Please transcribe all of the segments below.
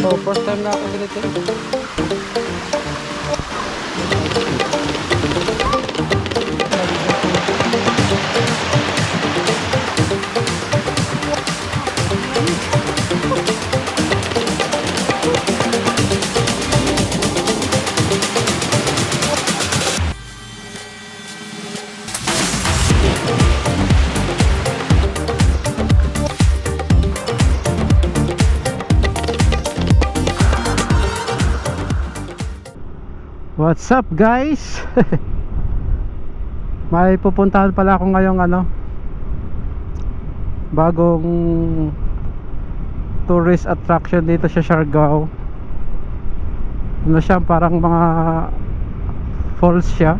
So, first time na ako ganito. What's up guys? May pupuntahan pala ako ngayong ano Bagong Tourist attraction dito sa Siargao. Ano siya parang mga Falls siya.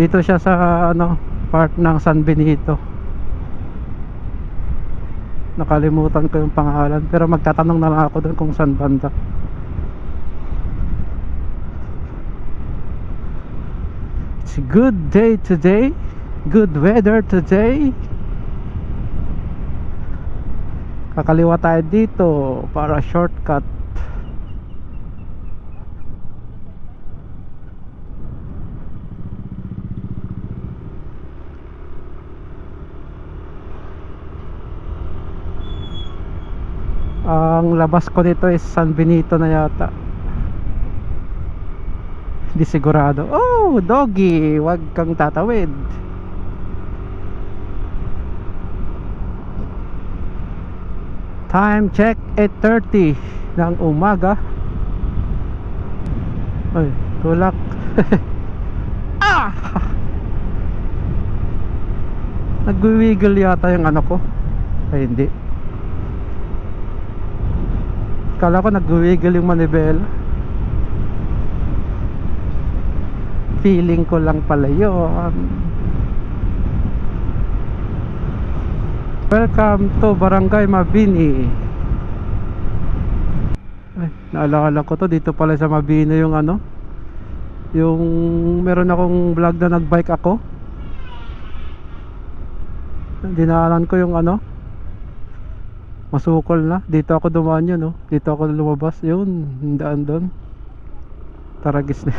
Dito siya sa ano Part ng San Benito nakalimutan ko yung pangalan pero magtatanong na lang ako doon kung saan banda. It's a good day today good weather today. Kakaliwa tayo dito para shortcut ang labas ko dito is San Benito na yata. Hindi sigurado. Oh doggy! Wag kang tatawid. Time check 8.30 ng umaga. Ay tulak. Ah! Nagwiwiggle yata yung ano ko. Ay hindi Kala ko nag-wiggle yung manibela Feeling ko lang pala yun. Welcome to Barangay Mabini. Ay, naalala ko to. Dito pala sa Mabini yung ano. Yung meron akong vlog na nagbike ako. Dinaanan ko yung ano masukol na. Dito ako dumaan yun no? dito ako lumabas. Yun daan doon taragis na.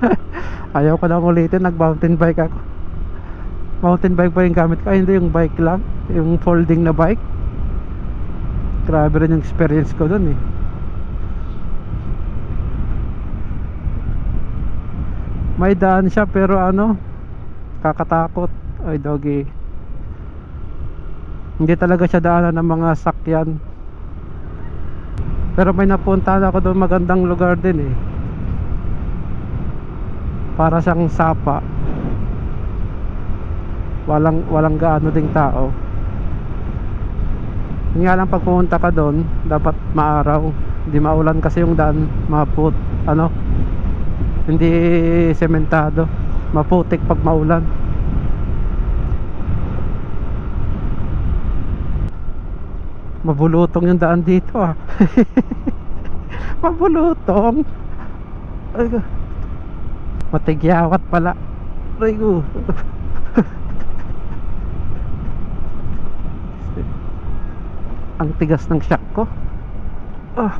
Ayaw ko na ulitin. Nag mountain bike ako. Mountain bike pa yung gamit ko. Ay hindi yung bike lang. Yung folding na bike. Grabe rin yung experience ko doon eh. May daan siya pero ano kakatakot. Ay doggy hindi talaga siya daanan ng mga sakyan. Pero may napunta ako doon magandang lugar din eh. Para siyang sapa. Walang walang gaano ding tao. Yun nga lang pag pumunta ka doon dapat maaraw. Hindi maulan kasi yung daan maput ano? Hindi sementado. Maputik pag maulan Mabulutong yung daan dito ah. Mabulutong. Ay. Matigyawat pala. Ay ko. Ang tigas ng shock ko. Ah.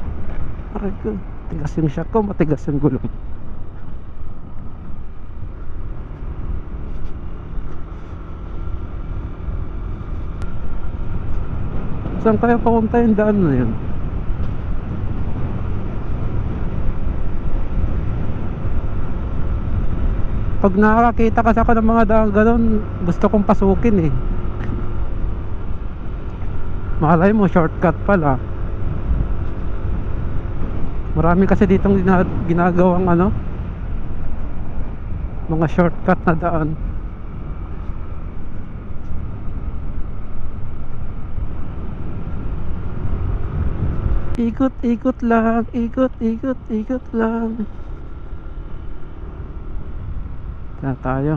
Ko. Tigas yung shock ko, matigas yung gulong. Saan kaya papunta yung daan na yun? Pag nakakita kasi ako ng mga daan ganun, gusto kong pasukin eh. Malay mo, shortcut pala. Marami kasi ditong gina ginagawang ano, mga shortcut na daan. Ikot, ikot lang, ikot, ikot, ikot lang. Na tayo.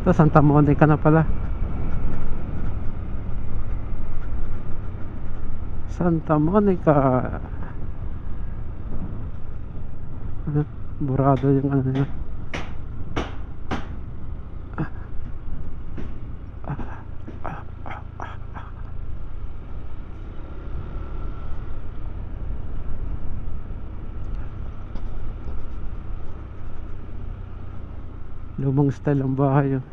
Ito, Santa Monica na pala. Santa Monica. Burado yung ano nila. Lumang style ang bahay oh.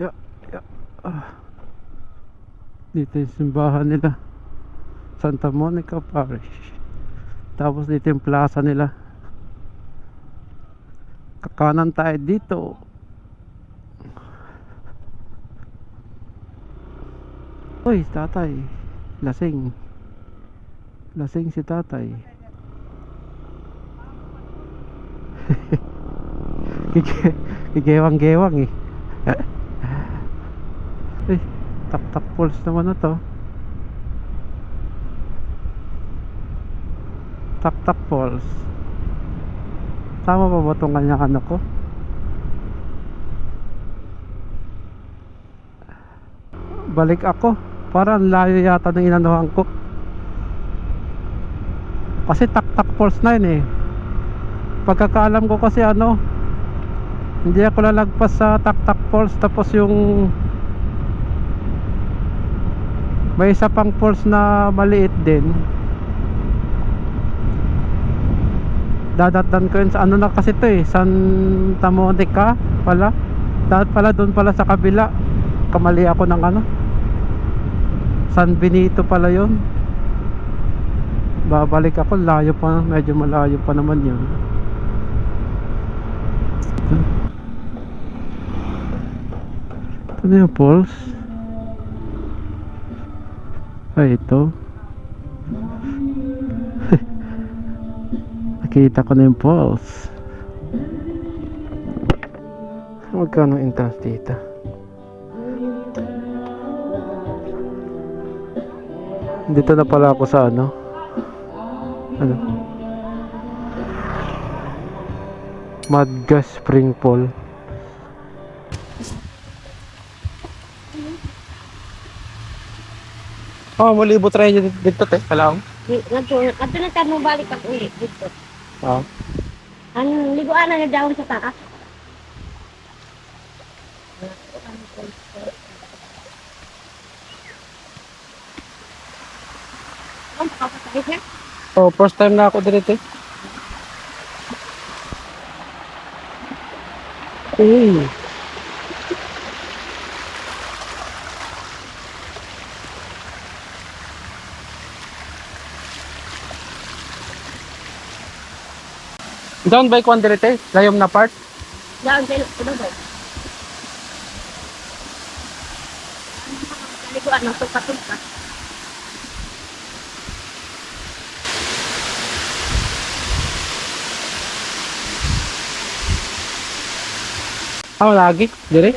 Ya, ya. Ah. Dito yung simbahan nila. Santa Monica Parish. Tapos dito yung plaza nila. Kakanan tayo dito. Uy, tatay. Lasing. Lasing si tatay. Gige- Gigewang-gewang eh. Uy, tak-tak pulse naman na to. Tak-tak pulse. Tama ba ba itong kanyang ano ko? Balik ako. Parang layo yata ng inanuhan ko. Kasi tak-tak na yun eh. Pagkakaalam ko kasi ano, hindi ako lalagpas sa tak-tak pulse tapos yung may isa pang pulse na maliit din. Dadatdan ko yun sa ano na kasi to eh, Santa Monica pala. Dapat pala doon pala sa kabila. Kamali ako ng ano. San Benito pala yun. Babalik ako, layo pa, medyo malayo pa naman yun. Ito na yung pulse. Ay, ito. Nakita ko na yung pulse. Magkano entrance dito? Dito na pala ako sa ano? Ano? Madgas Spring Pool. Oh, malibot rin dito, dito te. Kalaong. Nagto, nagto na tayo mo balik pag uwi dito. Oh. Ang liguan na nga daw sa taas. Ang kapatid niya. Oh, first time na ako dito eh. Uy. Down by kwan eh. Layom na part. Daw sa ilo ba? Liguan ng tuka-tuka. Ah, lagi. Dire. Ganun may tayo. Dili ka kumain. Kuan ka mo dili dili.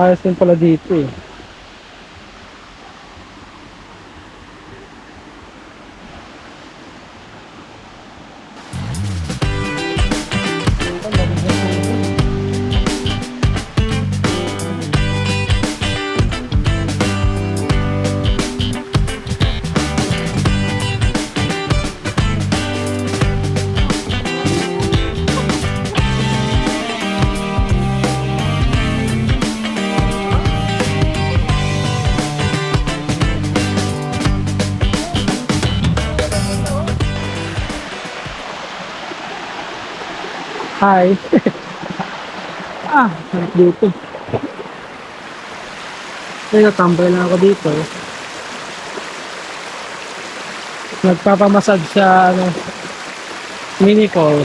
Ayos din pala dito eh. Hi. ah, sarap dito. Ay, natambay lang ako dito. Nagpapamassage sa ano, mini call.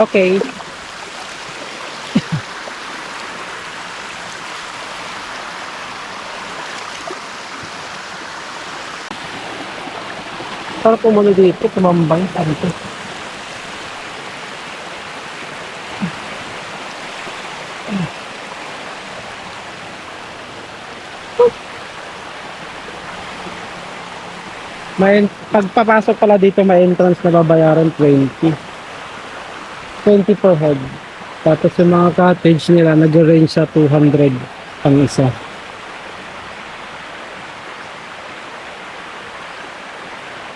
Okay. Sarap umano dito, tumambay. Sabi ko. May pagpapasok pala dito may entrance na babayaran 20. 20 per head. Tapos yung mga cottage nila nag-range sa 200 ang isa.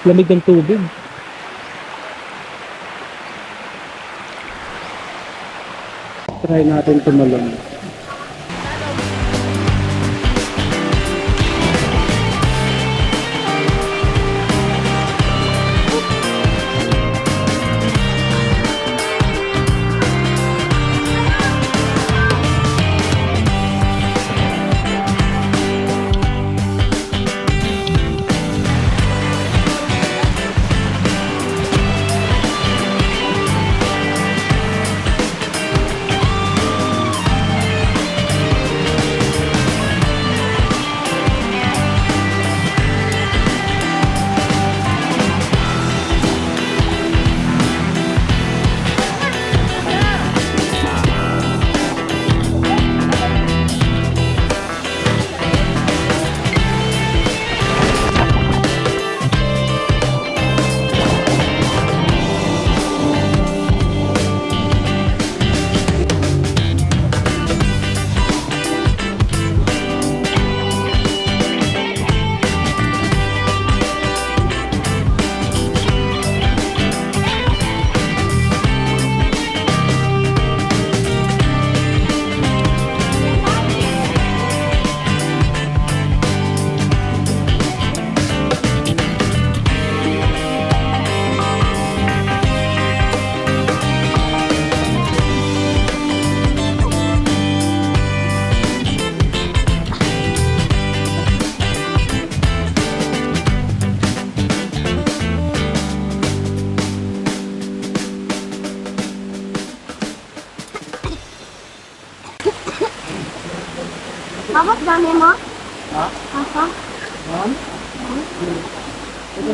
Lamig ng tubig. Try natin tumalon.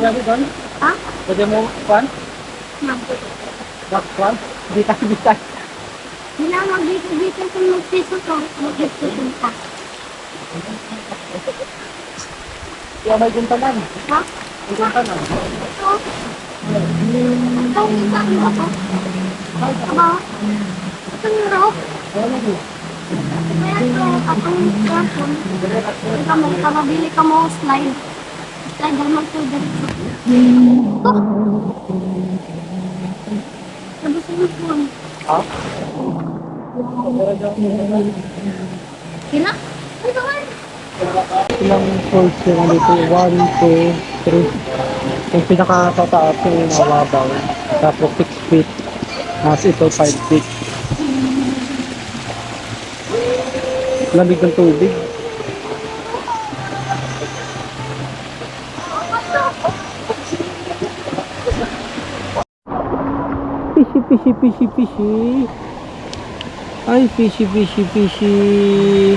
Pwede doon? Ha? Pwede mo pan? Mabot. Back pan? Bitas bitas. Hindi na mag-dito-dito kung magpiso ko. Mag-dito ka. Kaya may guntanan. Ha? May guntanan. Ito. Ito yung sabi mo ako. Aba? Ito yung rope. Ano mo? Kaya ito, cellphone. Ikaw mo, kababili ka mo slide. Naman ito dito. Ito. Sabi sa yung phone. Ha? Kila? Ito nga. Ilang falls yung dito? 1, 2, 3. Yung pinakatataas yung mababaw. Tapos 6 feet. Mas ito 5 feet. Lamig ng tubig. Fishy, fishy, fishy. Ay, fishy, fishy, fishy.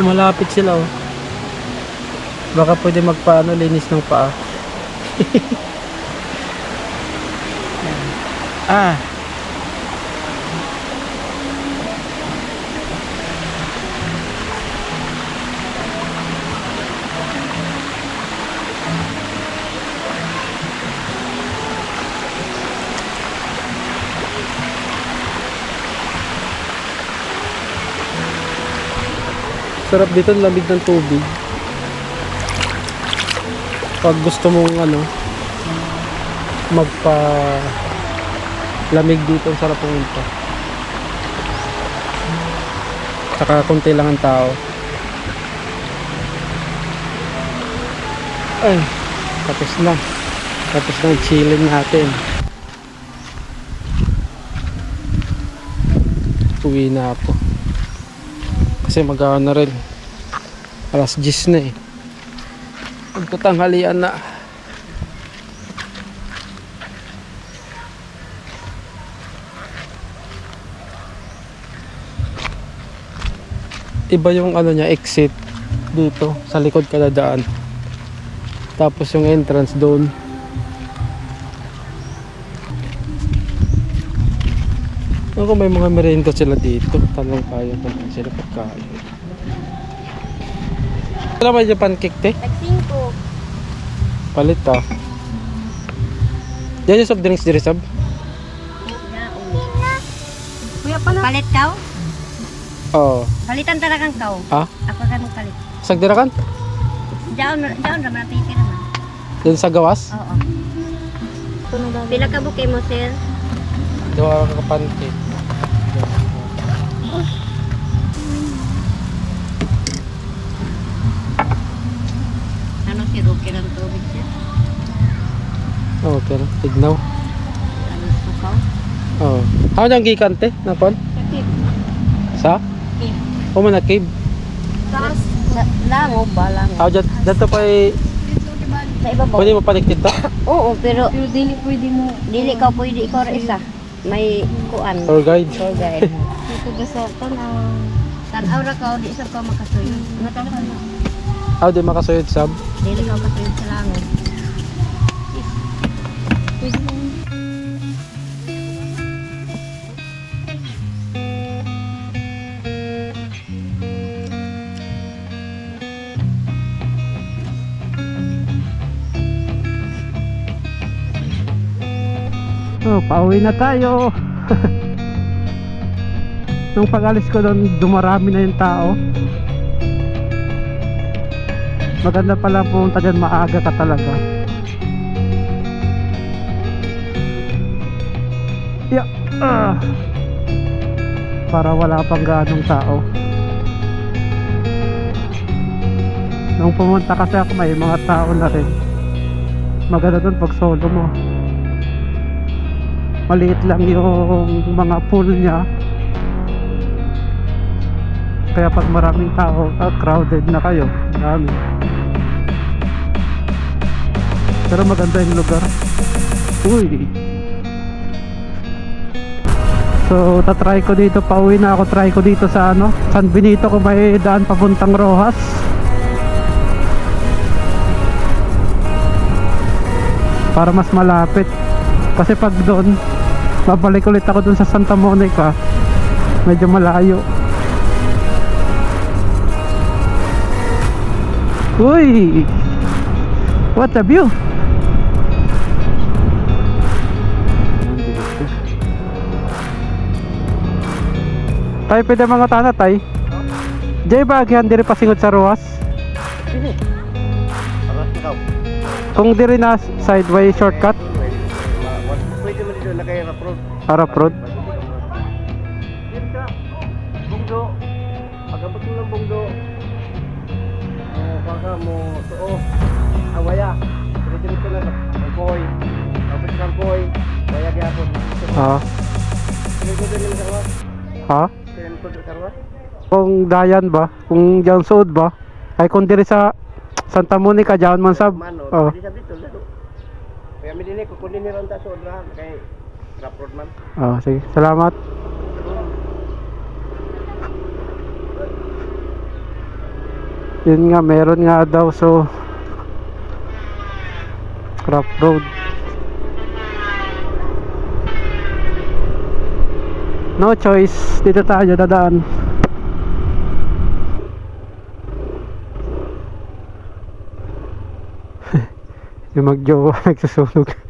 Malapit sila oh. Baka pwede magpaano linis ng paa. ah. Sarap dito, ang lamig ng tubig. Pag gusto mong ano, magpa lamig dito, ang sarap pumunta. Saka konti lang ang tao. Ay, tapos na. Tapos na ang chilling natin. Uwi na ako. Kasi mag na rin. Alas 10 na eh. Magtatanghalian na. Iba yung ano niya, exit dito sa likod kada daan. Tapos yung entrance doon. Ano kung may mga merienda sila dito? Tanong tayo kung sila pagkain. Wala ba yung pancake te? Nag-5. Palit ah. Diyan yung soft drinks diri sab? Kuya pa na. Palit ka? Oo. Palitan talagang ka. Ah? Ako ka magpalit. Sagdira kan? Diyan, diyan naman napiti naman. Diyan sa gawas? Oo. Pila ka bukay mo, sir? Diwa ka pancake. Oh, okay. na. Tignaw. Ano? Oo. Ano yung gikan te? Nakon? Kapit. Sa? Cave. O man na cave. Sa lango ba lango? Ako dyan, dyan to pa ay, Sa iba ba? pwede mo paniktit to? Oo, pero pero dili pwede mo. dili ka pwede ikaw isa. May kuan. Tour guide? Tour guide. Dito ba sa tanang. Tanaw ra ka, di sa ka makasuyo. Ano talaga na? Ako di makasuyod sab. Dili ka makasuyo sa lango. Oh, pauwi na tayo. Nung pag-alis ko doon, dumarami na yung tao. Maganda pala pumunta dyan, maaga ka talaga. Yeah. Ah. Para wala pang ganong tao. Nung pumunta kasi ako, may mga tao na rin. Maganda doon pag solo mo maliit lang yung mga pool niya. Kaya pag maraming tao ah, crowded na kayo. Marami pero maganda yung lugar. Uy! So tatry ko dito. Pauwi na ako. Try ko dito sa ano San Benito kung may daan papuntang Rojas. Para mas malapit. Kasi pag doon babalik ulit ako doon sa Santa Monica. Medyo malayo. Uy! What a view! Tayo pwede mga tana tay? Jay ba agyan diri pasingot sa ruwas kung diri na sideway shortcut Dito na kayo na-approve. Arap Road Yan ka. Bungdo. Pagkabot mo ng bungdo. Oh, baka mo tuo. Awaya. Pwede dito na kangkoy. Tapos kangkoy. Kaya gyapon. ah ko din sa kawas. ha din sa kawas. kung dayan ba kung diyan suod ba ay kung diri sa Santa Monica diyan man sab oh dito lalo. Kaya mi dinhi ko kunin ni ron ta suod ra kay Raprod man. oh sige. Salamat. Yun nga meron nga daw so crop road. No choice. Dito tayo dadaan. Yung magjowa nagsusunog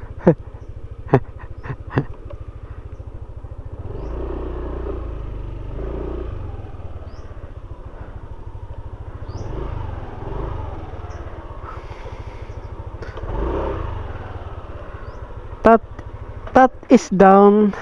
is down